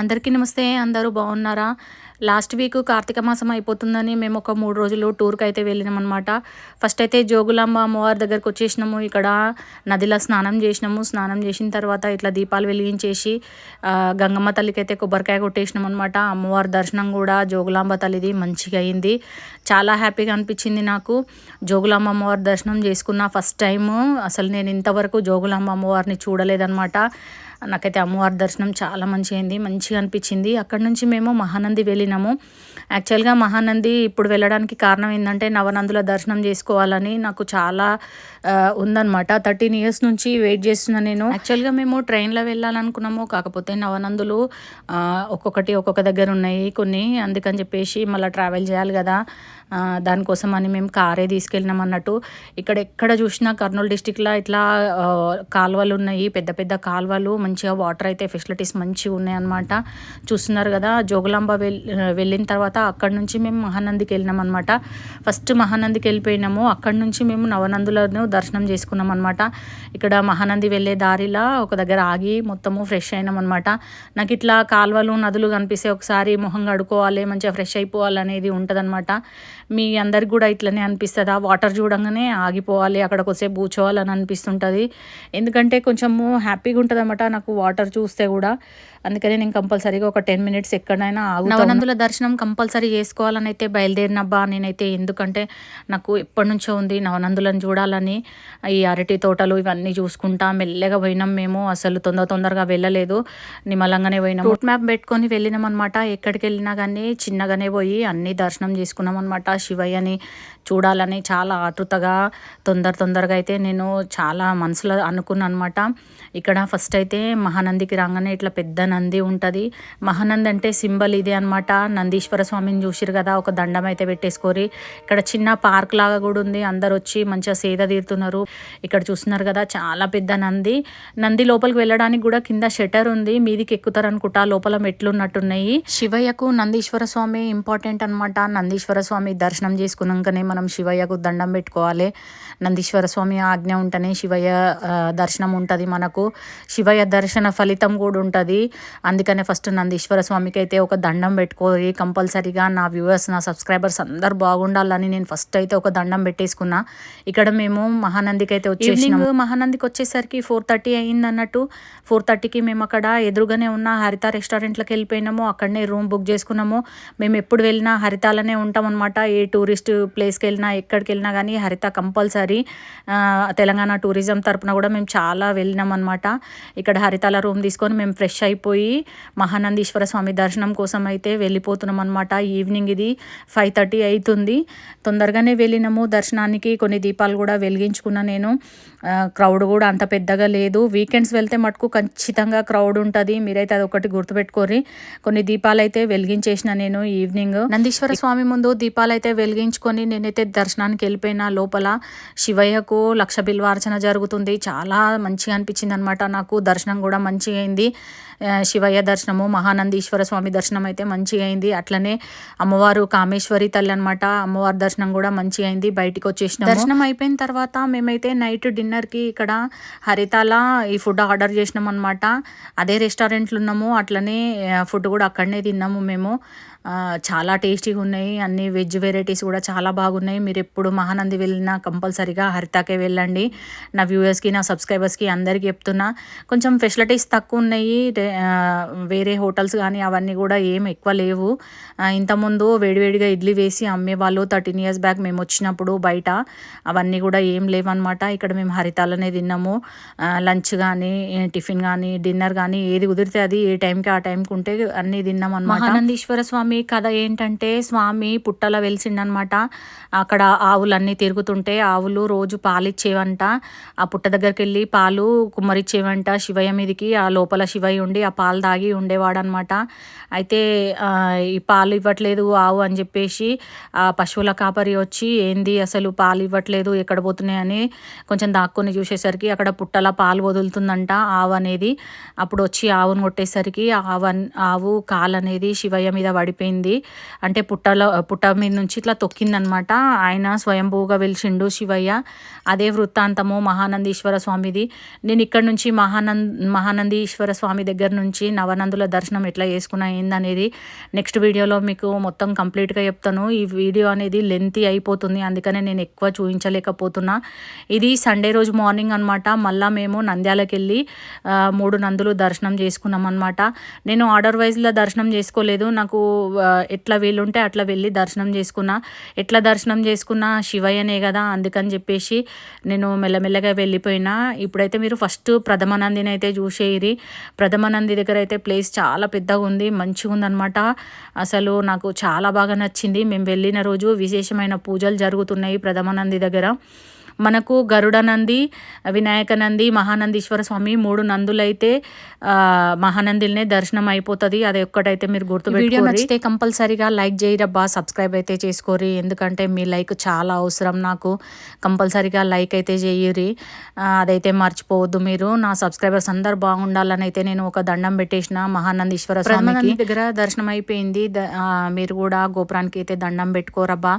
అందరికీ నమస్తే అందరూ బాగున్నారా? లాస్ట్ వీక్ కార్తీక మాసం అయిపోతుందని మేము ఒక మూడు రోజులు టూర్కి అయితే వెళ్ళినాం అనమాట ఫస్ట్ అయితే జోగులాంబ అమ్మవారి దగ్గరకు వచ్చేసినాము. ఇక్కడ నదిలో స్నానం చేసినాము. స్నానం చేసిన తర్వాత ఇట్లా దీపాలు వెలిగించేసి గంగమ్మ తల్లికి అయితే కొబ్బరికాయ కొట్టేసినాం అనమాట అమ్మవారి దర్శనం కూడా జోగులాంబ తల్లిది మంచిగా అయింది. చాలా హ్యాపీగా అనిపించింది నాకు. జోగులాంబ అమ్మవారి దర్శనం చేసుకున్న ఫస్ట్ టైము అసలు నేను ఇంతవరకు జోగులాంబ అమ్మవారిని చూడలేదన్నమాట. నాకైతే అమ్మవారి దర్శనం చాలా మంచిగా అయింది మంచిగా అనిపించింది. అక్కడ నుంచి మేము మహానంది వెళ్ళినాము. యాక్చువల్గా మహానంది ఇప్పుడు వెళ్ళడానికి కారణం ఏంటంటే నవనందుల దర్శనం చేసుకోవాలని నాకు చాలా ఉందన్నమాట. థర్టీన్ ఇయర్స్ నుంచి వెయిట్ చేస్తున్నా నేను. యాక్చువల్గా మేము ట్రైన్లో వెళ్ళాలనుకున్నాము. కాకపోతే నవనందులు ఒక్కొక్కటి ఒక్కొక్క దగ్గర ఉన్నాయి కొన్ని. అందుకని చెప్పేసి మళ్ళీ ట్రావెల్ చేయాలి కదా. దానికోసం అని మేము కారే తీసుకెళ్ళినాం అన్నట్టు. ఇక్కడ ఎక్కడ చూసినా కర్నూలు డిస్టిక్లో ఇట్లా కాలువలు ఉన్నాయి పెద్ద పెద్ద కాలువలు మంచిగా వాటర్ అయితే ఫెసిలిటీస్ మంచిగా ఉన్నాయి అన్నమాట. చూస్తున్నారు కదా జోగులాంబ వెల్ వెళ్ళిన తర్వాత అక్కడ నుంచి మేము మహానందికి వెళ్ళినాం అనమాట ఫస్ట్ మహానందికి వెళ్ళిపోయినాము. అక్కడ నుంచి మేము నవనందులను దర్శనం చేసుకున్నాం అనమాట ఇక్కడ మహానంది వెళ్ళే దారిలో ఒక దగ్గర ఆగి మొత్తము ఫ్రెష్ అయినాం అనమాట నాకు ఇట్లా కాలువలు నదులు కనిపిస్తే ఒకసారి మొహం కడుకోవాలి మంచిగా ఫ్రెష్ అయిపోవాలి అనేది ఉంటుందన్నమాట. మీ అందరికి కూడా ఇట్లనే అనిపిస్తుందా? వాటర్ చూడంగానే ఆగిపోవాలి అక్కడ కొద్దిసేపు కూర్చోవాలని అనిపిస్తుంటుంది. ఎందుకంటే కొంచెము హ్యాపీగా ఉంటుంది అన్నమాట నాకు వాటర్ చూస్తే కూడా. అందుకని నేను కంపల్సరీగా ఒక టెన్ మినిట్స్ ఎక్కడైనా ఆగు నవనందుల దర్శనం కంపల్సరీ చేసుకోవాలని అయితే బయలుదేరినబ్బా. నేనైతే ఎందుకంటే నాకు ఎప్పటి నుంచో ఉంది నవనందులను చూడాలని ఈ అరటి తోటలు ఇవన్నీ చూసుకుంటా. మెల్లగా పోయినాం మేము. అసలు తొందర తొందరగా వెళ్ళలేదు. నిమ్మలంగానే పోయినాం రూట్ మ్యాప్ పెట్టుకొని వెళ్ళినాం అనమాట ఎక్కడికి వెళ్ళినా కానీ చిన్నగానే పోయి అన్ని దర్శనం చేసుకున్నాం అనమాట శివయ్యని చూడాలని చాలా ఆతృతగా తొందర తొందరగా అయితే నేను చాలా మనసులో అనుకున్నాను అనమాట ఇక్కడ ఫస్ట్ అయితే మహానందికి రాగానే ఇట్లా పెద్ద నంది ఉంటుంది. మహానంది అంటే సింబల్ ఇదే అనమాట నందీశ్వర స్వామిని చూసిరు కదా ఒక దండం అయితే పెట్టేసుకోరి. ఇక్కడ చిన్న పార్క్ లాగా కూడా ఉంది. అందరు వచ్చి మంచిగా సేద తీరుతున్నారు. ఇక్కడ చూస్తున్నారు కదా చాలా పెద్ద నంది. నంది లోపలికి వెళ్ళడానికి కూడా కింద షటర్ ఉంది. మీదికి ఎక్కుతారనుకుంటా లోపల మెట్లు ఉన్నట్టున్నాయి. శివయ్యకు నందీశ్వర స్వామి ఇంపార్టెంట్ అనమాట నందీశ్వర స్వామి దర్శనం చేసుకున్నాకనే మనం శివయ్యకు దండం పెట్టుకోవాలి. నందీశ్వర స్వామి ఆజ్ఞ ఉంటేనే శివయ్య దర్శనం ఉంటుంది మనకు. శివయ్య దర్శన ఫలితం కూడా ఉంటుంది. అందుకనే ఫస్ట్ నందీశ్వర స్వామికి అయితే ఒక దండం పెట్టుకోరి కంపల్సరీగా నా వ్యూవర్స్ నా సబ్స్క్రైబర్స్ అందరు బాగుండాలని నేను ఫస్ట్ అయితే ఒక దండం పెట్టేసుకున్నా. ఇక్కడ మేము మహానందికి అయితే వచ్చేసినాము మహానందికి వచ్చేసరికి ఫోర్ థర్టీ అయింది అన్నట్టు. ఫోర్ థర్టీకి మేము అక్కడ ఎదురుగానే ఉన్న హరిత రెస్టారెంట్లోకి వెళ్ళిపోయినాము. అక్కడనే రూమ్ బుక్ చేసుకున్నాము. మేము ఎప్పుడు వెళ్ళినా హరితాలనే ఉంటాం అనమాట ఏ టూరిస్ట్ ప్లేస్కి వెళ్ళినా ఎక్కడికి వెళ్ళినా కానీ హరిత కంపల్సరీ తెలంగాణ టూరిజం తరపున కూడా మేము చాలా వెళ్ళినాం అనమాట ఇక్కడ హరితాల రూమ్ తీసుకొని మేము ఫ్రెష్ అయిపోయి మహానందీశ్వర స్వామి దర్శనం కోసం అయితే వెళ్ళిపోతున్నాం అనమాట ఈవినింగ్ ఇది ఫైవ్ థర్టీ అవుతుంది. తొందరగానే వెళ్ళినాము. దర్శనానికి కొన్ని దీపాలు కూడా వెలిగించుకున్నా నేను. క్రౌడ్ కూడా అంత పెద్దగా లేదు. వీకెండ్స్ వెళ్తే మటుకు ఖచ్చితంగా క్రౌడ్ ఉంటుంది. మీరైతే అది ఒకటి గుర్తుపెట్టుకోరి కొన్ని దీపాలు అయితే వెలిగించేసిన నేను ఈవినింగ్ నందీశ్వర స్వామి ముందు దీపాలు అయితే వెలిగించుకొని నేనైతే దర్శనానికి వెళ్ళిపోయినా లోపల. శివయ్యకు లక్ష బిల్వార్చన జరుగుతుంది. చాలా మంచిగా అనిపించింది అనమాట నాకు దర్శనం కూడా మంచిగా అయింది. శివయ్య దర్శనము మహానందీశ్వర స్వామి దర్శనం అయితే మంచిగా అయింది. అట్లనే అమ్మవారు కామేశ్వరి తల్లి అనమాట అమ్మవారి దర్శనం కూడా మంచిగా అయింది. బయటికి వచ్చేసిన దర్శనం అయిపోయిన తర్వాత మేమైతే నైట్ డిన్నర్కి ఇక్కడ హరితాల ఈ ఫుడ్ ఆర్డర్ చేసినాం అనమాట అదే రెస్టారెంట్లో ఉన్నాము అట్లనే ఫుడ్ కూడా అక్కడనే తిన్నాము మేము. చాలా టేస్టీగా ఉన్నాయి అన్ని వెజ్ వెరైటీస్ కూడా చాలా బాగున్నాయి. మీరు ఎప్పుడు మహానంది వెళ్ళినా కంపల్సరీగా హరితాకే వెళ్ళండి. నా వ్యూవర్స్కి నా సబ్స్క్రైబర్స్కి అందరికీ చెప్తున్నా కొంచెం ఫెసిలిటీస్ తక్కువ ఉన్నాయి వేరే హోటల్స్ కానీ అవన్నీ కూడా ఏం ఎక్కువ లేవు. ఇంతకుముందు వేడివేడిగా ఇడ్లీ వేసి అమ్మేవాళ్ళు థర్టీన్ ఇయర్స్ బ్యాక్ మేము వచ్చినప్పుడు బయట అవన్నీ కూడా ఏం లేవన్నమాట. ఇక్కడ మేము హరితాలనే తిన్నాము. లంచ్ కానీ టిఫిన్ కానీ డిన్నర్ కానీ ఏది కుదిరితే అది ఏ టైంకి ఆ టైంకి ఉంటే అన్నీ తిన్నాం అనమాట ఆనందీశ్వర స్వామి కథ ఏంటంటే స్వామి పుట్టల వెలిసిండనమాట అక్కడ ఆవులన్నీ తిరుగుతుంటే ఆవులు రోజు పాలు ఇచ్చేవంట ఆ పుట్ట దగ్గరికి వెళ్ళి పాలు కుమ్మరిచ్చేవంట. శివయ్య మీదకి ఆ లోపల శివయ్య ఉండి ఆ పాలు తాగి ఉండేవాడనమాట అయితే ఈ పాలు ఇవ్వట్లేదు ఆవు అని చెప్పేసి ఆ పశువుల కాపరి వచ్చి ఏంది అసలు పాలు ఇవ్వట్లేదు ఎక్కడ పోతున్నాయని కొంచెం లాక్కొని చూసేసరికి అక్కడ పుట్టల పాలు వదులుతుందంట. ఆవు అనేది అప్పుడు వచ్చి ఆవును కొట్టేసరికి ఆవు ఆవు కాలు అనేది శివయ్య మీద పడిపోయింది. అంటే పుట్టలో పుట్ట మీద నుంచి ఇట్లా తొక్కిందనమాట. ఆయన స్వయంభూగా వెలిసిండు శివయ్య. అదే వృత్తాంతము మహానందీశ్వర స్వామిది. నేను ఇక్కడ నుంచి మహానంద్ మహానందీశ్వర స్వామి దగ్గర నుంచి నవనందుల దర్శనం ఎట్లా చేసుకున్నా ఏందనేది నెక్స్ట్ వీడియోలో మీకు మొత్తం కంప్లీట్గా చెప్తాను. ఈ వీడియో అనేది లెంతీ అయిపోతుంది. అందుకనే నేను ఎక్కువ చూపించలేకపోతున్నా ఇది సండే రోజు మార్నింగ్ అనమాట మళ్ళీ మేము నంద్యాలకు వెళ్ళి మూడు నందులు దర్శనం చేసుకున్నాం అనమాట నేను ఆర్డర్ వైజ్లో దర్శనం చేసుకోలేదు. నాకు ఎట్లా వీలుంటే అట్లా వెళ్ళి దర్శనం చేసుకున్నా. ఎట్లా దర్శనం చేసుకున్నా శివయ్యనే కదా అందుకని చెప్పేసి నేను మెల్లమెల్లగా వెళ్ళిపోయినా. ఇప్పుడైతే మీరు ఫస్ట్ ప్రథమ నందిని అయితే చూసేయిరి. ప్రథమ నంది దగ్గర అయితే ప్లేస్ చాలా పెద్దగా ఉంది మంచిగా ఉందన్నమాట అసలు నాకు చాలా బాగా నచ్చింది. మేము వెళ్ళిన రోజు విశేషమైన పూజలు జరుగుతున్నాయి ప్రథమ నంది దగ్గర. మనకు గరుడ నంది వినాయక నంది మహానందీశ్వర స్వామి మూడు నందులైతే మహానందిలనే దర్శనం అయిపోతుంది అది ఒక్కటైతే మీరు వీడియో గుర్తుపెట్టుకోండి నచ్చితే కంపల్సరీగా లైక్ చేయరబ్బా సబ్స్క్రైబ్ అయితే చేసుకోరి. ఎందుకంటే మీ లైక్ చాలా అవసరం నాకు. కంపల్సరీగా లైక్ అయితే చేయరి. అదైతే మర్చిపోవద్దు మీరు. నా సబ్స్క్రైబర్స్ అందరు బాగుండాలని అయితే నేను ఒక దండం పెట్టేసిన మహానందీశ్వర స్వామికి. దగ్గర దర్శనం అయిపోయింది మీరు కూడా గోపురానికి అయితే దండం పెట్టుకోరబ్బా.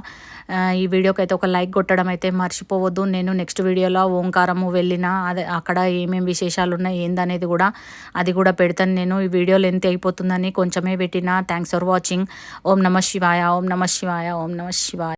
ఈ వీడియోకి అయితే ఒక లైక్ కొట్టడం అయితే మర్చిపోవద్దు. నేను నెక్స్ట్ వీడియోలో ఓంకారము వెళ్ళిన అదే అక్కడ ఏమేమి విశేషాలు ఉన్నాయి ఏందనేది కూడా అది కూడా పెడతాను నేను. ఈ వీడియో లెంత్ అయిపోతుందని కొంచెమే పెట్టిన. థ్యాంక్స్ ఫర్ వాచింగ్ ఓం నమ శివాయ ఓం నమ శివాయ ఓం నమ శివాయ.